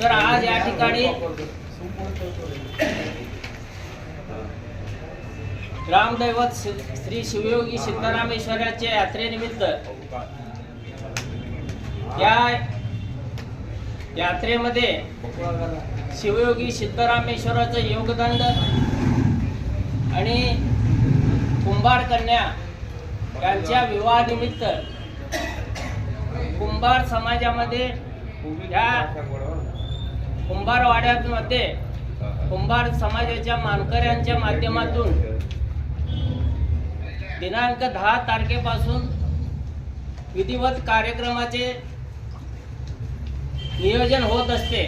तर आज या ठिकाणी ग्रामदैवत श्री- श्री शिवयोगी सिद्धरामेश्वराच्या यात्रेनिमित्त या यात्रेमध्ये शिवयोगी सिद्धरामेश्वराचं योगदंड आणि कुंभार कन्या यांच्या विवाहानिमित्त कुंभार समाजामध्ये या कुंभारवाड्यामध्ये कुंभार समाजाच्या मानकऱ्यांच्या माध्यमातून दिनांक दहा तारखेपासून विधिवत कार्यक्रमाचे नियोजन होत असते.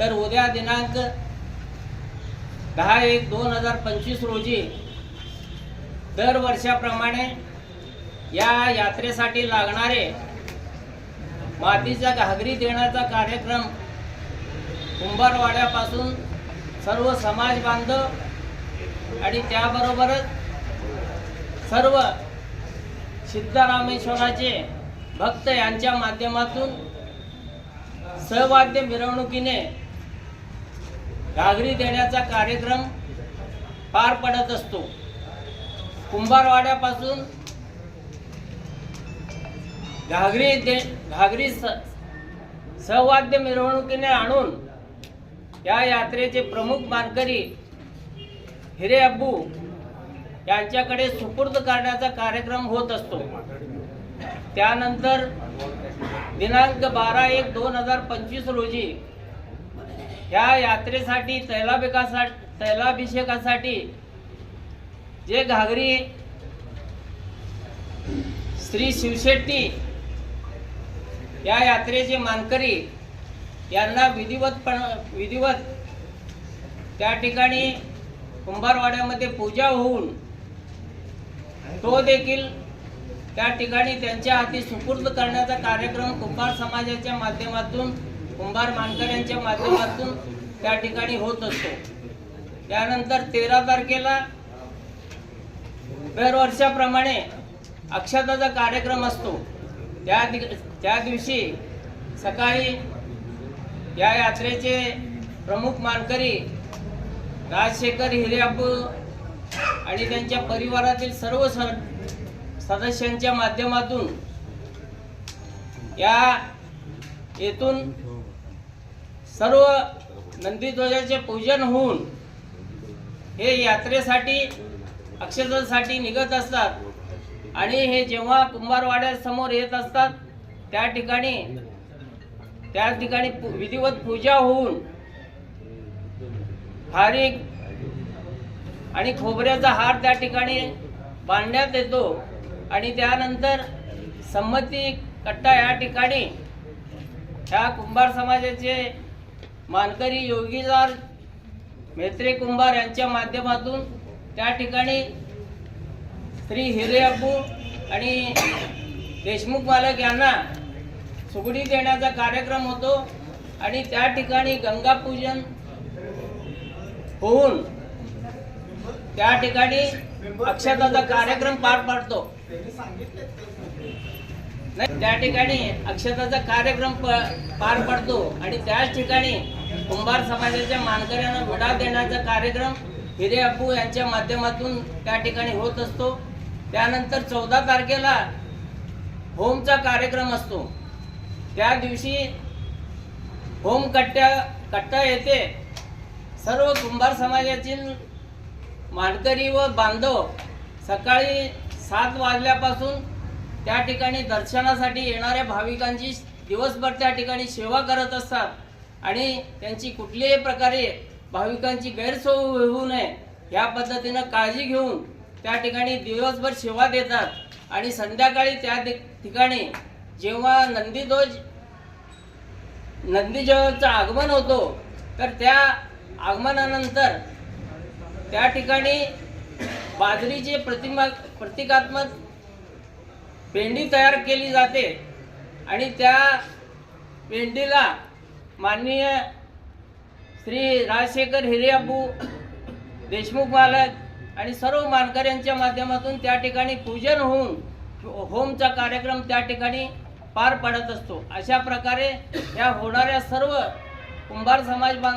तर उद्या दिनांक दहा एक दोन हजार पंचवीस रोजी दरवर्षाप्रमाणे या यात्रेसाठी लागणारे मातीचा घागरी देण्याचा कार्यक्रम कुंभारवाड्यापासून सर्व समाज बांधव आणि त्याबरोबरच सर्व सिद्धरामेश्वराचे भक्त यांच्या माध्यमातून सहवाद्य मिरवणुकीने घागरी देण्याचा कार्यक्रम पार पडत असतो. कुंभारवाड्यापासून घागरी दे घागरी स सहवाद्य मिरवणुकीने आणून या यात्रेचे प्रमुख मानकरी हिरे अब्बू यांच्याकडे सुपूर्द करण्याचा कार्यक्रम होत असतो. त्यानंतर दिनांक बारा एक दोन हजार पंचवीस रोजी या यात्रेसाठी तैलाभिकासाठी तैलाभिषेकासाठी जे घागरी श्री शिवशेट्टी या यात्रेचे मानकरी यांना विधिवतपण विधिवत. त्या ठिकाणी कुंभारवाड्यामध्ये पूजा होऊन तो देखील त्या ठिकाणी त्यांच्या हाती सुपूर्द करण्याचा कार्यक्रम कुंभार समाजाच्या माध्यमातून कुंभार मानकऱ्यांच्या माध्यमातून त्या ठिकाणी होत असतो. त्यानंतर तेरा तारखेला दरवर्षाप्रमाणे अक्षताचा कार्यक्रम असतो. त्या दि त्या दिवशी सकाळी या यात्रेचे प्रमुख मानकरी राजशेखर हिरेअप्पू आणि त्यांच्या परिवारातील सर्व स सदस्यांच्या माध्यमातून या येथून सर्व नंदीध्वजाचे पूजन होऊन हे यात्रेसाठी अक्षतासाठी निघत असतात. आणि हे जेव्हा कुंभारवाड्यासमोर येत असतात त्या ठिकाणी त्या ठिकाणी पू- विधिवत पूजा होऊन खारीक आणि खोबऱ्याचा हार त्या ठिकाणी बांधण्यात येतो. आणि त्यानंतर संमती कट्टा या ठिकाणी ह्या कुंभार समाजाचे मानकरी योगीदार मेत्रे कुंभार यांच्या माध्यमातून त्या ठिकाणी श्री हिरे अब्बू आणि देशमुख मालक यांना सुगडी देण्याचा कार्यक्रम होतो आणि त्या ठिकाणी गंगा पूजन होऊन त्या ठिकाणी अक्षताचा कार्यक्रम पार पाडतो. नाही, त्या ठिकाणी अक्षताचा कार्यक्रम पार पडतो आणि त्याच ठिकाणी कुंभार समाजाच्या मानकऱ्यांना विडा देण्याचा कार्यक्रम हिरे अप्पू यांच्या माध्यमातून त्या ठिकाणी होत असतो. त्यानंतर चौदा तारखेला होमचा कार्यक्रम असतो. त्या दिवशी होम कट्ट्या कट्टा येथे सर्व कुंभार समाजातील मानकरी व बांधव सकाळी सात वाजल्यापासून त्या ठिकाणी दर्शनासाठी येणाऱ्या भाविकांची दिवसभर त्या ठिकाणी सेवा करत असतात आणि त्यांची कुठल्याही प्रकारे भाविकांची गैरसोय होऊ नये या पद्धतीनं काळजी घेऊन त्या ठिकाणी दिवसभर सेवा देतात आणि संध्याकाळी त्या ठि- ठिकाणी जेव्हा नंदीध्वज नंदीजवळचं आगमन होतो तर त्या आगमनानंतर त्या ठिकाणी बाजरीचे प्रतिमा प्रतिकात्मक पेंडी तयार केली जाते आणि त्या पेंडीला माननीय श्री राजशेखर हिरेअब्बू देशमुख मालक आणि सर्व मानकऱ्यांच्या माध्यमातून त्या ठिकाणी पूजन होऊन होमचा कार्यक्रम त्या ठिकाणी पार पडत असतो. अशा प्रकारे या होणाऱ्या सर्व कुंभार समाज बांध